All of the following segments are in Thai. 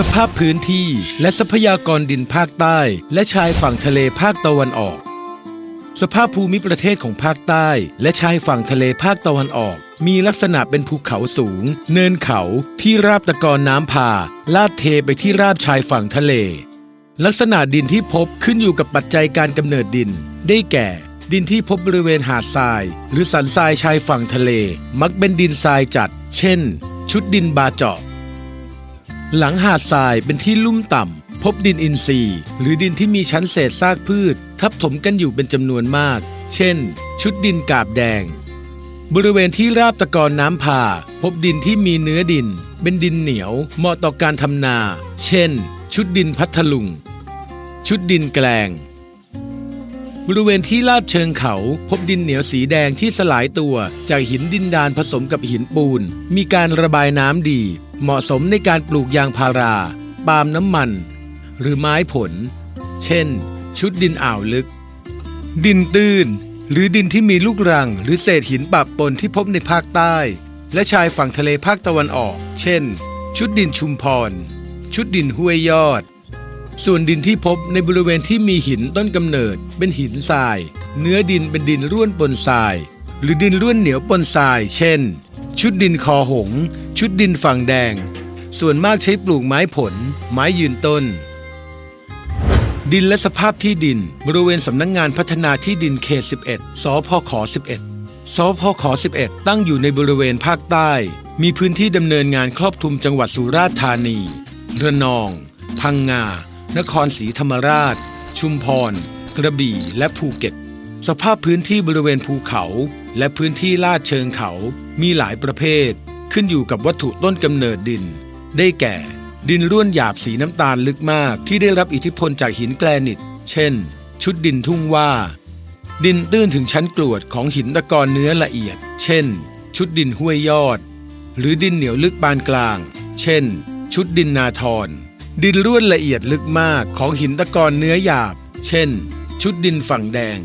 สภาพพื้นที่และทรัพยากรดินภาคใต้ และชายฝั่งทะเลภาคตะวันออก สภาพภูมิประเทศของภาคใต้ และชายฝั่งทะเลภาคตะวันออก มีลักษณะเป็นภูเขาสูง เนินเขาที่ราบตะกอนน้ำพา ลาดเทไปที่ราบชายฝั่งทะเล ลักษณะดินที่พบขึ้นอยู่กับปัจจัยการกำเนิดดิน ได้แก่ ดินที่พบบริเวณหาดทราย หรือสันทรายชายฝั่งทะเล มักเป็นดินทรายจัด เช่น ชุดดินบาเจาะ หลังหาดทรายเป็นที่ลุ่มต่ำ พบดินอินทรีย์ หรือดินที่มีชั้นเศษซากพืช ทับถมกันอยู่เป็นจำนวนมาก เช่น ชุดดินกาบแดง บริเวณที่ราบตะกอนน้ำพาพบดินที่มีเนื้อดิน เป็นดินเหนียว เหมาะต่อการทำนา เช่น ชุดดินพัทลุง ชุดดินแกลง บริเวณที่ลาดเชิงเขา พบดินเหนียวสีแดงที่สลายตัว จากหินดินดานผสมกับหินปูน มีการระบายน้ำดี เหมาะสมในการปลูกยางพารา ปาล์มน้ำมัน หรือไม้ผล เช่น ชุดดินอ่าวลึก ดินตื้น หรือดินที่มีลูกรัง หรือเศษหินปะปนที่พบในภาคใต้ และชายฝั่งทะเลภาคตะวันออก เช่น ชุดดินชุมพร ชุดดินห้วยยอด ส่วนดินที่พบในบริเวณที่มีหินต้นกำเนิด เป็นหินทราย เนื้อดินเป็นดินร่วนปนทราย หรือดินร่วนเหนียวปนทราย เช่น ชุดดินคอหง ชุดดินฝั่งแดง ส่วนมากใช้ปลูกไม้ผล ไม้ยืนต้น ดินและสภาพที่ดิน บริเวณสำนักงงานพัฒนาที่ดินเขต 11 สพข 11 สพข 11 ตั้งอยู่ในบริเวณภาคใต้ มีพื้นที่ดำเนินงานครอบคลุมจังหวัดสุราษฎร์ธานี ระนอง พังงา นครศรีธรรมราช ชุมพร กระบี่ และภูเก็ต สภาพพื้นที่บริเวณภูเขาและพื้นที่ลาดเชิงเขา มีหลายประเภท ขึ้นอยู่กับวัตถุต้นกำเนิดดิน ได้แก่ ดินร่วนหยาบสีน้ำตาลลึกมากที่ได้รับอิทธิพลจากหินแกรนิต เช่น ชุดดินทุ่งว่า ดินตื้นถึงชั้นกรวดของหินตะกอนเนื้อละเอียด เช่น ชุดดินห้วยยอด หรือดินเหนียวลึกปานกลาง เช่น ชุดดินนาทร ดินร่วนละเอียดลึกมากของหินตะกอนเนื้อหยาบ เช่น ชุดดินฝั่งแดง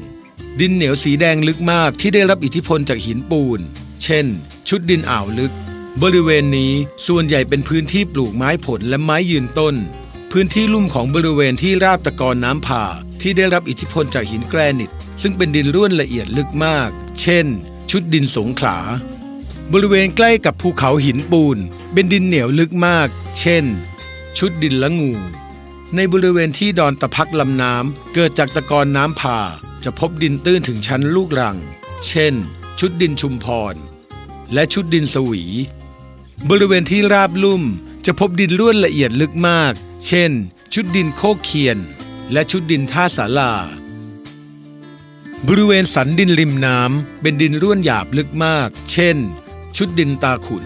ดินเหนียวสีแดงลึกมากที่ได้รับอิทธิพลจากหินปูน เช่น ชุดดินอ่าวลึก บริเวณนี้ส่วนใหญ่เป็นพื้นที่ปลูกไม้ผลและไม้ยืนต้น พื้นที่ลุ่มของบริเวณที่ราบตะกอนน้ำผ่าที่ได้รับอิทธิพลจากหินแกรนิต ซึ่งเป็นดินร่วนละเอียดลึกมาก เช่น ชุดดินสงขลาบริเวณใกล้กับภูเขาหินปูน เป็นดินเหนียวลึกมาก เช่น ชุดดินละงู ในบริเวณที่ดอนตะพักลำน้ำเกิดจากตะกอนน้ำผ่าจะพบดินตื้นถึงชั้นลูกรัง เช่น ชุดดินชุมพร และชุดดินสวี บริเวณที่ราบลุ่มจะพบดินร่วนละเอียดลึกมาก เช่น ชุดดินโคกเคียน และชุดดินท่าสาลาบริเวณสันดินริมน้ำเป็นดินร่วนหยาบลึกมาก เช่น ชุดดินตาขุน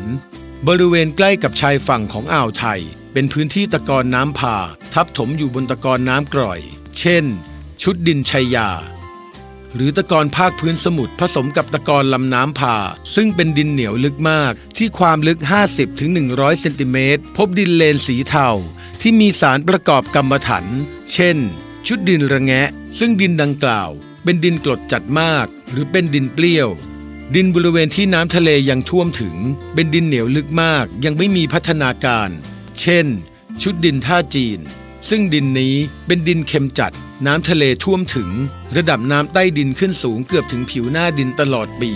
บริเวณใกล้กับชายฝั่งของอ่าวไทย เป็นพื้นที่ตะกอนน้ำผ่า ทับถมอยู่บนตะกอนน้ำกร่อย เช่น ชุดดินชัยยา หรือตะกอนภาคพื้นสมุทรผสมกับตะกอนลำน้ำผ่า ซึ่งเป็นดินเหนียวลึกมาก ที่ความลึก 50-100 เซนติเมตร พบดินเลนสีเทาที่มีสารประกอบกรรมฐานเช่น ชุดดินระแงะ ซึ่งดินดังกล่าว เป็นดินกรดจัดมาก หรือเป็นดินเปรี้ยวดินบริเวณที่น้ำทะเลยังท่วมถึง เป็นดินเหนียวลึกมาก ยังไม่มีพัฒนาการ เช่น ชุดดินท่าจีน ซึ่งดินนี้เป็นดินเค็มจัด น้ำทะเลท่วมถึง ระดับน้ำใต้ดินขึ้นสูงเกือบถึงผิวหน้าดินตลอดปี